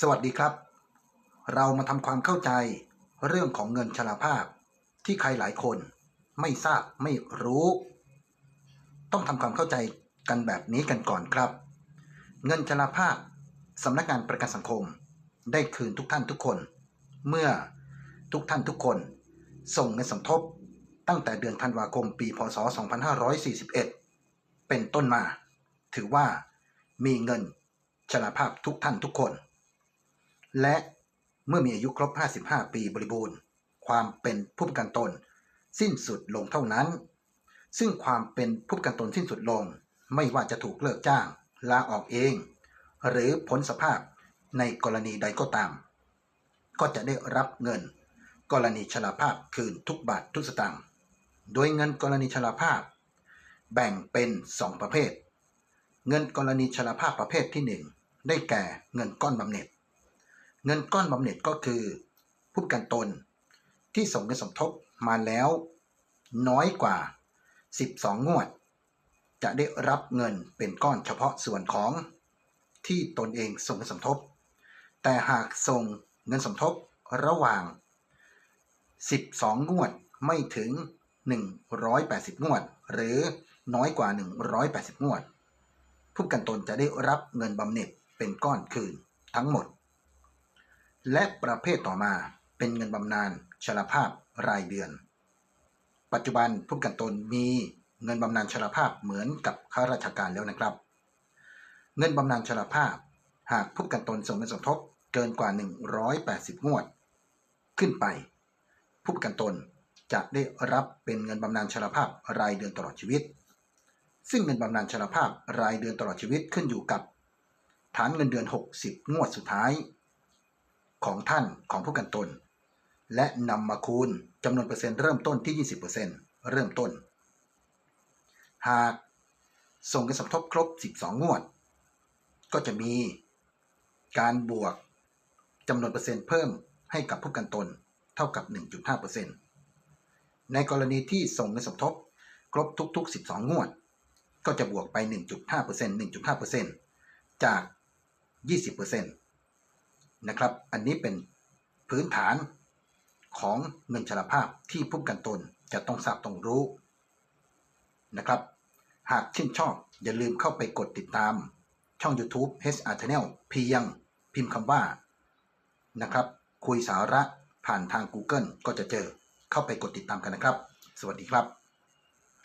สวัสดีครับ เรามาทำความเข้าใจเรื่องของเงินชราภาพ ที่ใครหลายคนไม่ทราบไม่รู้ ต้องทำความเข้าใจกันแบบนี้กันก่อนครับ เงินชราภาพสำนักงานประกันสังคม ได้คืนทุกท่านทุกคน เมื่อทุกท่านทุกคน ส่งเงินสมทบตั้งแต่เดือนธันวาคมปีพศ 2541 เป็นต้นมา ถือว่ามีเงินชราภาพทุกท่านทุกคน และเมื่อมีอายุครบ 55 ปีบริบูรณ์ ความเป็นผู้ประกันตน สิ้นสุดลงเท่านั้น ซึ่งความเป็นผู้ประกันตนสิ้นสุดลง ไม่ว่าจะถูกเลิกจ้าง ลาออกเอง หรือพ้นสภาพในกรณีใดก็ตาม ก็จะได้รับเงิน กรณีชราภาพคืนทุกบาททุกสตางค์โดยเงินกรณีชราภาพ แบ่งเป็น 2 ประเภท เงินกรณีชราภาพประเภทที่ 1 ได้แก่เงินก้อนบำเหน็จ เงินก้อนบำเหน็จก็คือ ผู้ประกันตน ที่ส่งเงินสมทบมาแล้ว น้อยกว่า 12 งวด จะได้รับเงินเป็นก้อนเฉพาะส่วนของที่ตนเองส่งเงินสมทบ แต่หากส่งเงินสมทบระหว่าง 12 งวดไม่ถึง 180 งวด หรือน้อยกว่า 180 งวด ผู้กันตนจะได้รับเงินบำเหน็จเป็นก้อนคืนทั้งหมด และประเภทต่อมาเป็นเงินบำนาญชราภาพรายเดือน ปัจจุบันผู้ประกันตนมีเงินบำนาญชราภาพเหมือนกับข้าราชการแล้วนะครับ เงินบำนาญชราภาพ หากผู้ประกันตนส่งเงินสมทบเกินกว่า 180 งวด ขึ้นไป ผู้ประกันตนจะได้รับเป็นเงินบำนาญชราภาพรายเดือนตลอดชีวิต ซึ่งเงินบำนาญชราภาพรายเดือนตลอดชีวิตขึ้นอยู่กับ ฐานเงินเดือน 60 งวดสุดท้าย ของท่านของผู้กันตน และนำมาคูณจำนวนเปอร์เซ็นต์เริ่มต้นที่ 20%เริ่มต้น หากส่งเงินสมทบครบ 12 งวด ก็จะมีการบวกจำนวนเปอร์เซ็นต์เพิ่มให้กับผู้กันตนเท่ากับ 1.5%ในกรณีที่ส่งเงินสมทบครบทุก ๆ 12 งวด ก็จะบวกไป 1.5% 1.5%จาก 20% นะครับ อันนี้เป็นพื้นฐานของเงินชราภาพที่ผู้กันตนจะต้องทราบต้องรู้นะครับ หากชื่นชอบอย่าลืมเข้าไปกดติดตามช่อง YouTube HR Channel เพียงพิมพ์คำว่านะครับ คุยสาระผ่านทาง Google ก็จะเจอเข้าไปกดติดตามกันนะครับ สวัสดีครับ